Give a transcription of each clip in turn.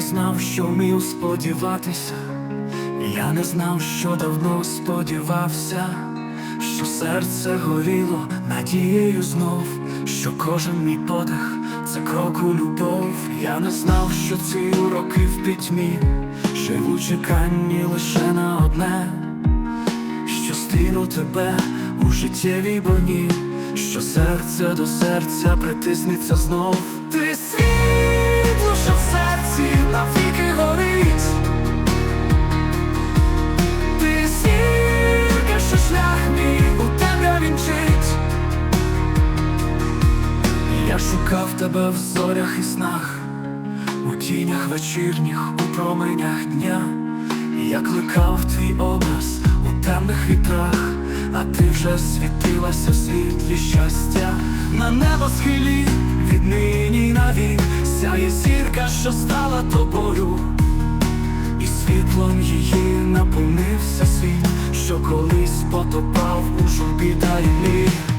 не знав, що вмів сподіватися, я не знав, що давно сподівався, що серце горіло надією знов, що кожен мій подих це крок у любов. Я не знав, що ці роки в пітьмі, живу чеканні лише на одне, що стріну тебе у життєвій броні, що серце до серця притиснеться знов. Шукав тебе в зорях і снах, у тінях вечірніх, у променях дня. Я кликав твій образ у темних вітрах, а ти вже світилася в світлі щастя на небо схилі, віднині навік сяє зірка, що стала тобою, і світлом її наповнився світ, що колись потопав у журбі та імлі.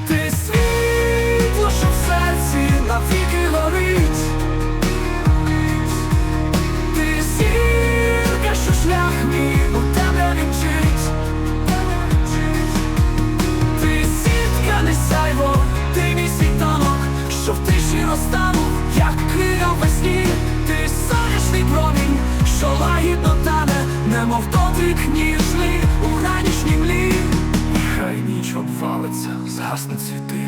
Ніжний. Хай ніч обвалиться, згасне цвіти.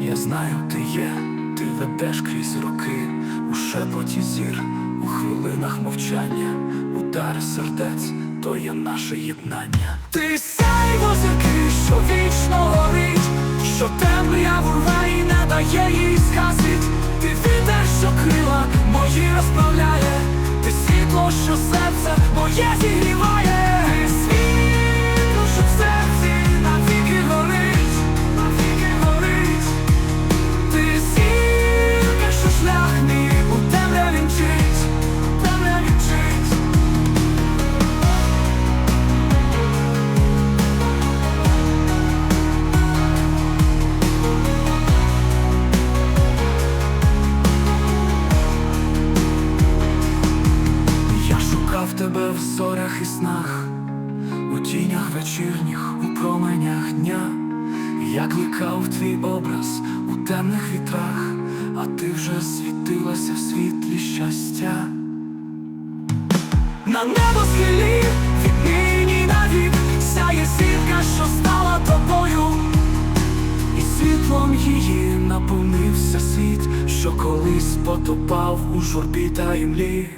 Я знаю, ти є, ти ведеш крізь роки, у шепоті зір, у хвилинах мовчання, удари сердець, то є наше єднання. Ти сяйво зірки, що вічно горить, що темряву рве і не дає їй сказить. Ти вітер, що крила мої розправляє, ти світло, що серце моє зігріває. Тебе в зорях і снах, у тінях вечірніх, у променях дня. Я кликав твій образ у темних вітрах, а ти вже світилася в світлі щастя. На небо схилі, віднині навік, сяє зірка, що стала тобою, і світлом її наповнився світ, що колись потопав у журбі та імлі.